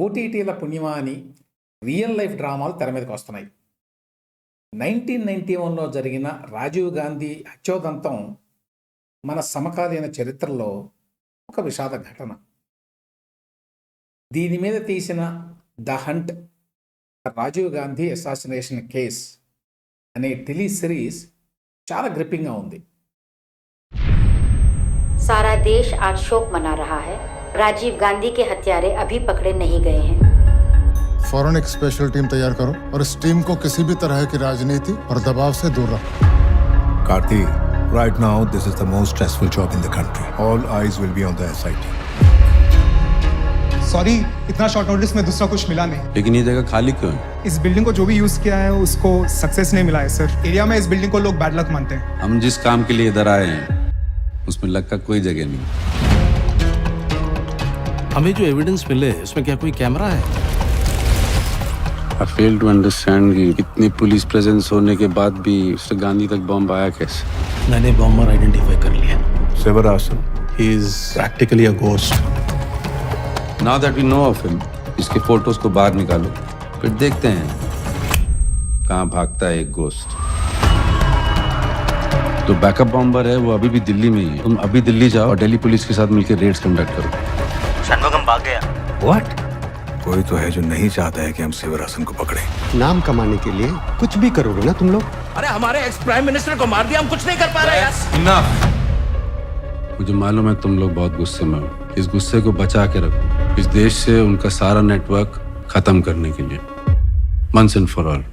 ఓటీటీల పుణ్యమా అని real life డ్రామాలు తెర మీదకి వస్తున్నాయి. నైన్టీన్ నైన్టీ వన్లో జరిగిన రాజీవ్ గాంధీ హత్యోదంతం మన సమకాలీన చరిత్రలో ఒక విషాద ఘటన. దీని మీద తీసిన the hunt Rajiv Gandhi assassination case అనే టెలి సిరీస్ చాలా గ్రిప్పింగ్గా ఉంది. సారా దేశ్ ఆ శోక్ మనా రహా హై राजीव गांधी के हत्यारे अभी पकड़े नहीं गए हैं। फ़ौरन एक स्पेशल टीम तैयार करो और इस टीम को किसी भी तरह की राजनीति और दबाव से दूर रखो। Karthi, right now this is the most stressful job in the country. All eyes will be on the SIT. Sorry इतना शॉर्ट नोटिस में दूसरा कुछ मिला नहीं। लेकिन ये जगह खाली क्यों है? इस बिल्डिंग को जो भी यूज़ किया है उसको सक्सेस नहीं मिला है सर एरिया में इस बिल्डिंग को लोग बैड लक मानते हैं। हम जिस काम के लिए इधर आए हैं उसमें लक का कोई जगह नहीं। हमें जो एविडेंस मिले उसमें क्या कोई कैमरा है? आई फेल टू अंडरस्टैंड कि इतनी पुलिस प्रेजेंस होने के बाद भी मिस्टर गांधी तक बॉम्ब आया कैसे? मैंने बॉम्बर आइडेंटिफाई कर लिया। Sivarasan. He is practically a ghost now that we know of him इसके फ़ोटोज़ को बाहर निकालो। फिर देखते हैं कहाँ भागता है एक गोस्ट जो बैकअप बॉम्बर है वो अभी भी दिल्ली में ही है। तुम अभी दिल्ली जाओ और दिल्ली पुलिस के साथ मिलकर रेड्स कंडक्ट करो। कोई तो है जो नहीं चाहता है कि हम शिवरासन को पकड़े। नाम कमाने के लिए कुछ भी करोगे ना तुम लोग? अरे हमारे एक्स प्राइम मिनिस्टर को मार दिया हम कुछ नहीं कर पा रहे यार। मुझे मालूम है तुम लोग बहुत गुस्से में हो। इस गुस्से को बचा के रखो। इस देश से उनका सारा नेटवर्क खत्म करने के लिए। वंस एंड फॉर ऑल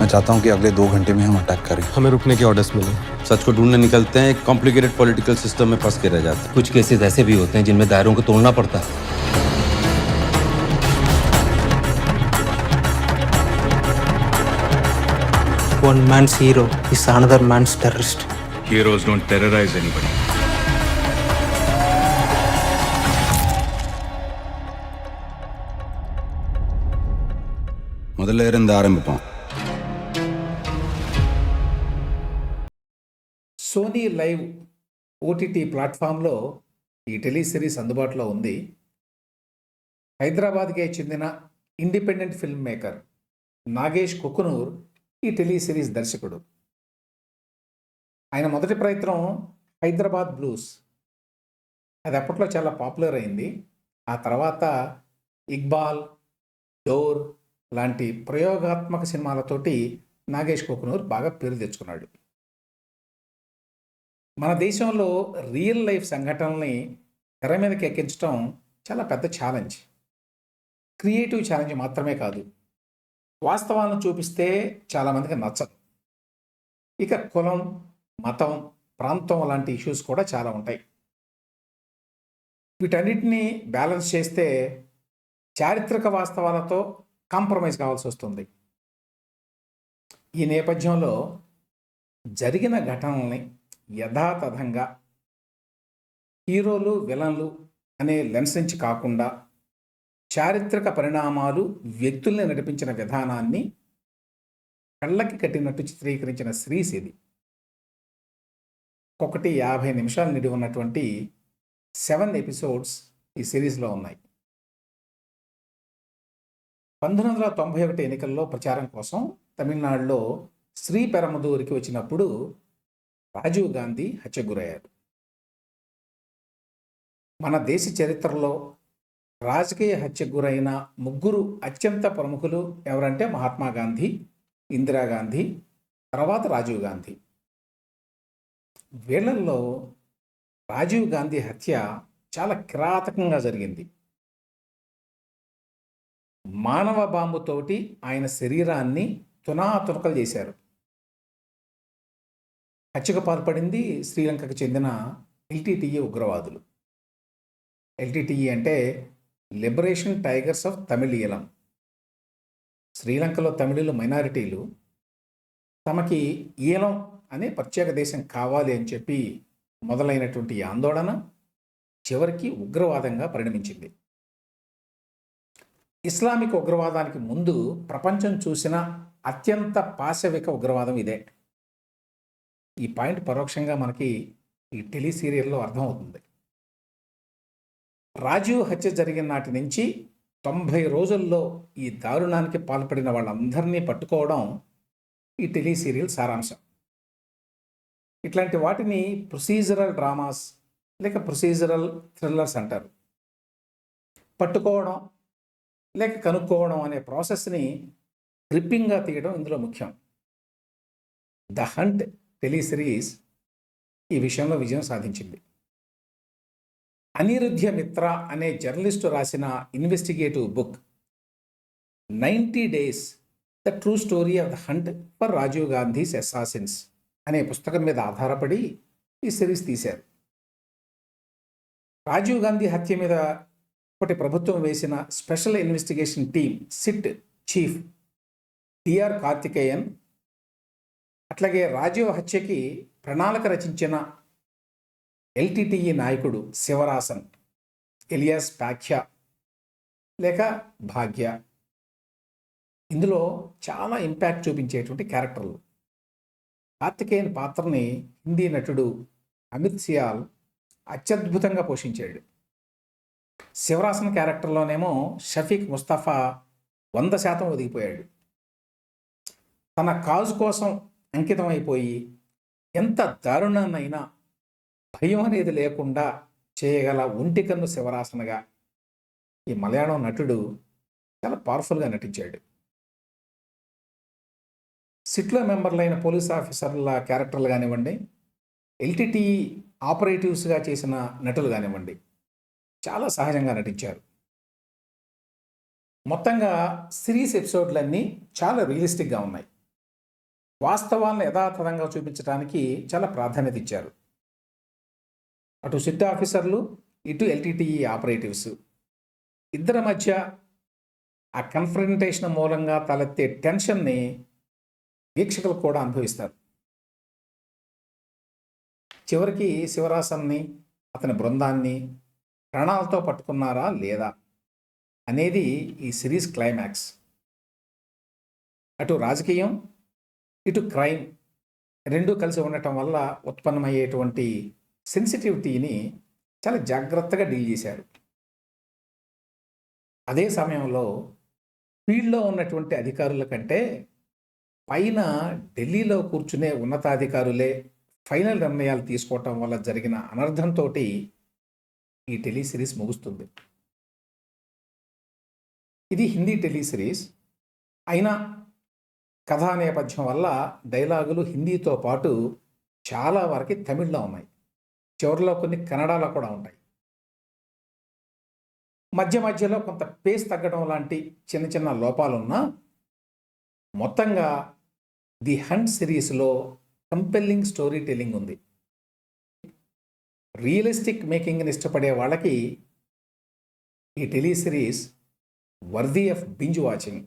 मैं चाहता हूँ कि अगले दो घंटे में हम अटैक करें हमें रुकने के ऑर्डर्स मिले सच को ढूंढने निकलते हैं एक कॉम्प्लिकेटेड पॉलिटिकल सिस्टम में फंस के रह जाते हैं कुछ केसेस ऐसे भी होते हैं जिनमें दायरों को तोड़ना पड़ता है One man's hero is another man's terrorist. Heroes don't terrorize anybody. முதல்ல இருந்து ஆரம்பிப்போம் సోనీ లైవ్ ఓటీటీ ప్లాట్ఫామ్లో ఈ టెలి సిరీస్ అందుబాటులో ఉంది. హైదరాబాద్కే చెందిన independent film maker Nagesh Kukunoor ఈ టెలి సిరీస్ దర్శకుడు. ఆయన మొదటి ప్రయత్నం హైదరాబాద్ బ్లూస్. అది అప్పట్లో చాలా పాపులర్ అయింది. ఆ తర్వాత ఇక్బాల్ డోర్ లాంటి ప్రయోగాత్మక సినిమాలతోటి నాగేష్ కుకునూర్ బాగా పేరు తెచ్చుకున్నాడు. మన దేశంలో రియల్ లైఫ్ సంఘటనల్ని తెర మీదకి ఎక్కించడం చాలా పెద్ద ఛాలెంజ్ క్రియేటివ్ ఛాలెంజ్ మాత్రమే కాదు. వాస్తవాలను చూపిస్తే చాలామందికి నచ్చదు. ఇక కులం మతం ప్రాంతం లాంటి ఇష్యూస్ కూడా చాలా ఉంటాయి. వీటన్నిటిని బ్యాలెన్స్ చేస్తే చారిత్రక వాస్తవాలతో కాంప్రమైజ్ కావాల్సి వస్తుంది. ఈ నేపథ్యంలో జరిగిన ఘటనల్ని యథాతథంగా హీరోలు విలన్లు అనే లెన్స్ నుంచి కాకుండా చారిత్రక పరిణామాలు వ్యక్తుల్ని నడిపించిన విధానాన్ని కళ్ళకి కట్టినట్టు చిత్రీకరించిన సిరీస్ ఇది. ఒకటి యాభై నిమిషాలు నిడి ఉన్నటువంటి సెవెన్ ఎపిసోడ్స్ ఈ సిరీస్లో ఉన్నాయి. పంతొమ్మిది వందల తొంభై ఒకటి ఎన్నికల్లో ప్రచారం కోసం తమిళనాడులో శ్రీ పెరమదూరికి వచ్చినప్పుడు రాజీవ్ గాంధీ హత్య గురయ్యారు. మన దేశ చరిత్రలో రాజకీయ హత్య గురైన ముగ్గురు అత్యంత ప్రముఖులు ఎవరంటే మహాత్మా గాంధీ ఇందిరాగాంధీ తర్వాత రాజీవ్ గాంధీ. వీళ్ళల్లో రాజీవ్ గాంధీ హత్య చాలా కిరాతకంగా జరిగింది. మానవ బాంబుతోటి ఆయన శరీరాన్ని తునాతునకలు చేశారు. హత్యకు పాల్పడింది శ్రీలంకకు చెందిన ఎల్టీటీఈ ఉగ్రవాదులు. ఎల్టీటీఈ అంటే లిబరేషన్ టైగర్స్ ఆఫ్ తమిళీలం శ్రీలంకలో తమిళులు మైనారిటీలు. తమకి ఈలం అనే ప్రత్యేక దేశం కావాలి అని చెప్పి మొదలైనటువంటి ఆందోళన చివరికి ఉగ్రవాదంగా పరిణమించింది. ఇస్లామిక్ ఉగ్రవాదానికి ముందు ప్రపంచం చూసిన అత్యంత పాశవిక ఉగ్రవాదం ఇదే. ఈ పాయింట్ పరోక్షంగా మనకి ఈ టెలి సీరియల్లో అర్థమవుతుంది. రాజీవ్ హత్య జరిగిన నాటి నుంచి తొంభై రోజుల్లో ఈ దారుణానికి పాల్పడిన వాళ్ళందరినీ పట్టుకోవడం ఈ టెలి సీరియల్ సారాంశం. ఇట్లాంటి వాటిని ప్రొసీజరల్ డ్రామాస్ లేక ప్రొసీజరల్ థ్రిల్లర్స్ అంటారు. పట్టుకోవడం లేక కనుక్కోవడం అనే ప్రాసెస్ని గ్రిప్పింగ్గా తీయడం ఇందులో ముఖ్యం. ద హంట్ టెలి సిరీస్ ఈ విషయంలో విజయం సాధించింది. అనిరుద్ధ్య మిత్ర అనే జర్నలిస్టు రాసిన investigative book ninety days the true story of the hunt for Rajiv Gandhi's assassins అనే పుస్తకం మీద ఆధారపడి ఈ సిరీస్ తీశారు. రాజీవ్ గాంధీ హత్య మీద ఒకటి ప్రభుత్వం వేసిన special investigation team SIT chief TR Karthikeyan అట్లాగే రాజీవ్ హత్యకి ప్రణాళిక రచించిన ఎల్టీటీఈ నాయకుడు శివరాసన్ ఎలియాస్ పాఖ్య లేక భాగ్య. ఇందులో చాలా ఇంపాక్ట్ చూపించేటువంటి క్యారెక్టర్లు. కార్తికేయన్ పాత్రని హిందీ నటుడు అమిత్ సియాల్ అత్యద్భుతంగా పోషించాడు. శివరాసన్ క్యారెక్టర్లోనేమో షఫీక్ ముస్తఫా వంద శాతం ఒదిగిపోయాడు. తన కాజు కోసం అంకితం అయిపోయి ఎంత దారుణాన్నైనా భయం అనేది లేకుండా చేయగల ఒంటికన్ను శివరాసనగా ఈ మలయాళం నటుడు చాలా పవర్ఫుల్గా నటించాడు. సిట్లో మెంబర్లైన పోలీస్ ఆఫీసర్ల క్యారెక్టర్లు కానివ్వండి ఎల్టీటీ ఆపరేటివ్స్గా చేసిన నటులు కానివ్వండి చాలా సహజంగా నటించారు. మొత్తంగా సిరీస్ ఎపిసోడ్లన్నీ చాలా రియలిస్టిక్గా ఉన్నాయి. వాస్తవాలను యథాతథంగా చూపించడానికి చాలా ప్రాధాన్యత ఇచ్చారు. అటు సిట్ ఆఫీసర్లు ఇటు ఎల్టీటీఈ ఆపరేటివ్స్. ఇద్దరి మధ్య ఆ కన్ఫ్రంటేషన్ మూలంగా తలెత్తే టెన్షన్ని వీక్షకులు కూడా అనుభవిస్తారు. చివరికి శివరాసన్ని అతని బృందాన్ని ప్రాణాలతో పట్టుకున్నారా లేదా అనేది ఈ సిరీస్ క్లైమాక్స్. అటు రాజకీయం ఇటు క్రైమ్ రెండూ కలిసి ఉండటం వల్ల ఉత్పన్నమయ్యేటువంటి సెన్సిటివిటీని చాలా జాగ్రత్తగా డీల్ చేశారు. అదే సమయంలో ఫీల్డ్లో ఉన్నటువంటి అధికారుల కంటే పైన ఢిల్లీలో కూర్చునే ఉన్నతాధికారులే ఫైనల్ నిర్ణయాలు తీసుకోవటం వల్ల జరిగిన అనర్థంతో ఈ టెలి సిరీస్ ముగుస్తుంది. ఇది హిందీ టెలి సిరీస్. అయినా కథా నేపథ్యం వల్ల డైలాగులు హిందీతో పాటు చాలా వరకు తమిళ్ళో ఉన్నాయి. చివరిలో కొన్ని కన్నడలో కూడా ఉంటాయి. మధ్య మధ్యలో కొంత పేస్ తగ్గడం లాంటి చిన్న చిన్న లోపాలున్నా మొత్తంగా ది హంట్ సిరీస్లో కంపెల్లింగ్ స్టోరీ టెల్లింగ్ ఉంది. రియలిస్టిక్ మేకింగ్ని ఇష్టపడే వాళ్ళకి ఈ tele series worthy of binge watching.